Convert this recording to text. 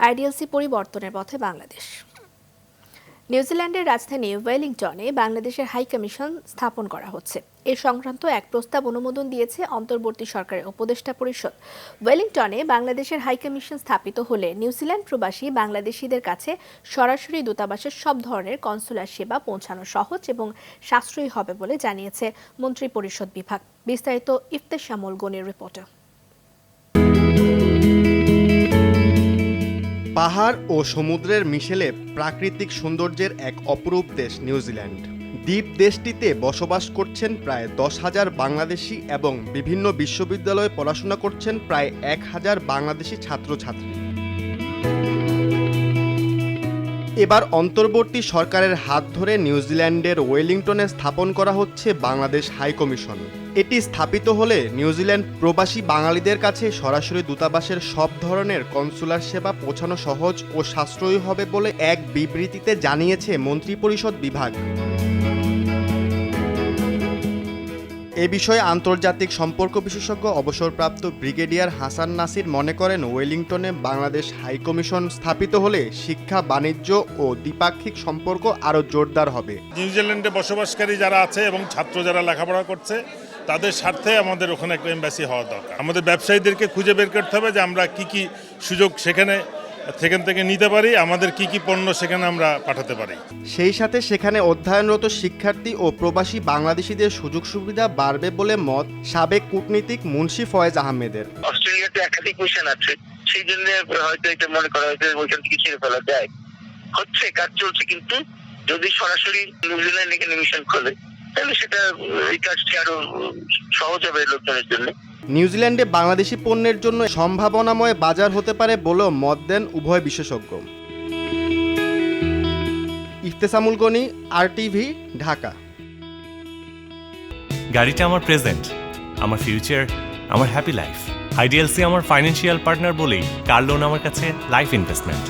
IDLC পরিবর্তনের পথে বাংলাদেশ। নিউজিল্যান্ডের রাজধানী ওয়েলিংটনে বাংলাদেশের হাই কমিশন স্থাপন করা হচ্ছে। এ সংক্রান্ত এক প্রস্তাব অনুমোদন দিয়েছে অন্তর্বর্তী সরকারের উপদেষ্টা পরিষদ। ওয়েলিংটনে বাংলাদেশের হাই কমিশন স্থাপিত হলে নিউজিল্যান্ড প্রবাসী বাংলাদেশিদের কাছে সরাসরি দূতাবাসের সব ধরনের কনসুলার সেবা পৌঁছানো সহজ এবং সাশ্রয়ী হবে বলে জানিয়েছে মন্ত্রী পরিষদ বিভাগ। বিস্তারিত ইফতেশামুল গনির রিপোর্টার পাহাড় ও সমুদ্রের মিশেলে প্রাকৃতিক সৌন্দর্যের এক অপরূপ দেশ নিউজিল্যান্ড। দ্বীপ দেশটিতে বসবাস করছেন প্রায় দশ হাজার বাংলাদেশি এবং বিভিন্ন বিশ্ববিদ্যালয়ে পড়াশোনা করছেন প্রায় এক হাজার বাংলাদেশি ছাত্রছাত্রী। এবার অন্তর্বর্তী সরকারের হাত ধরে নিউজিল্যান্ডের ওয়েলিংটনে স্থাপন করা হচ্ছে বাংলাদেশ হাই কমিশন। এটি স্থাপিত হলে নিউজিল্যান্ড প্রবাসী বাঙালিদের কাছে সরাসরি দূতাবাসের সব ধরনের কনসুলার সেবা পৌঁছানো সহজ ও সাশ্রয়ী হবে বলে এক বিবৃতিতে জানিয়েছে মন্ত্রিপরিষদ বিভাগ। এ বিষয়ে আন্তর্জাতিক সম্পর্ক বিশেষজ্ঞ অবসরপ্রাপ্ত ব্রিগেডিয়ার হাসান নাসির মনে করেন, ওয়েলিংটনে বাংলাদেশ হাইকমিশন স্থাপিত হলে শিক্ষা, বাণিজ্য ও দ্বিপাক্ষিক সম্পর্ক আরও জোরদার হবে। নিউজিল্যান্ডে বসবাসকারী যারা আছে এবং ছাত্র যারা লেখাপড়া করছে তাদের স্বার্থে আমাদের ওখানে একটা এম্বাসি হওয়া দরকার। আমাদের ব্যবসায়ীদেরকে খুঁজে বের করতে হবে যে আমরা কি কি সুযোগ সেখানে সেখান থেকে নিতে পারি আমাদের কি কি পণ্য সেখানে আমরা পাঠাতে পারি। সেই সাথে সেখানে অধ্যয়নরত শিক্ষার্থী ও প্রবাসী বাংলাদেশিদের সুযোগ সুবিধা বাড়বে বলে মত সাবেক কূটনীতিক মুন্সি ফয়েজ আহমেদের। অস্ট্রেলিয়াতে একাধিক মিশন আছে। সেই জন্য হয়তো এটা মনে করা হয়েছে ওইখান থেকে ছেড়ে ফেলা যায়। হচ্ছে কাজ চলছে কিন্তু যদি সরাসরি নিউজিল্যান্ড এখানে মিশন খোলে তাহলে সেটা এই কাজটি আরও সহজ হবে লোকজনের জন্য। নিউজিল্যান্ডে বাংলাদেশি পণ্যের জন্য সম্ভাবনাময় বাজার হতে পারে বলেও মত দেন উভয় বিশেষজ্ঞ। Iftesamul Gani R TV Dhaka. গাড়িটা আমার প্রেজেন্ট আমার ফিউচার আমার হ্যাপি লাইফ। আইডিএলসি আমার ফাইন্যান্সিয়াল পার্টনার বলেই কার লোন আমার কাছে লাইফ ইনভেস্টমেন্ট।